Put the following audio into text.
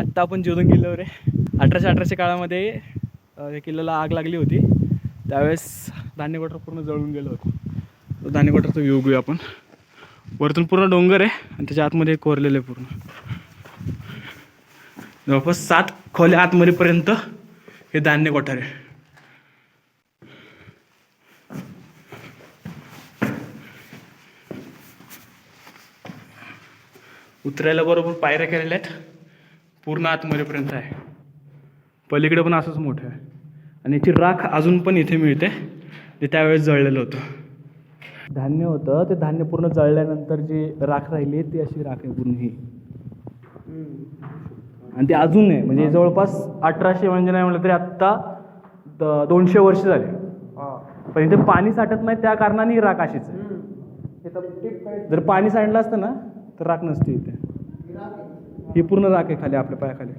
आत्ता आपण जोधून किल्ल्यावर आहे अठराशे अठराशे काळामध्ये या किल्ल्याला आग लागली होती. त्यावेळेस धान्यकोटर पूर्ण जळून गेलं होतं. तो धान्य कोटरचा व्ह्यू घेऊया आपण. वरतून पूर्ण डोंगर आहे आणि त्याच्या आतमध्ये कोरलेलं आहे पूर्ण. जवळपास सात खोल्या आतमध्येपर्यंत हे धान्य कोठार आहे. उतरायला बरोबर पायऱ्या केलेल्या आहेत. पूर्ण आतमध्येपर्यंत आहे. पलीकडे पण असंच मोठं आहे. आणि याची राख अजून पण इथे मिळते. ते त्यावेळेस जळलेलं होतं. धान्य होतं. ते धान्य पूर्ण जळल्यानंतर जी राख राहिली ती अशी राख आहे पूर्ण ही. आणि ते अजून आहे. म्हणजे जवळपास अठराशे म्हणजे नाही म्हटलं तरी आत्ता द- दोनशे वर्ष झाले. पण इथे पाणी साठत नाही त्या कारणाने ही राख अशीच आहे. जर पाणी सांडलं असतं ना तर राख नसते इथे. ही पूर्ण राख आहे खाली आपल्या पायाखाली.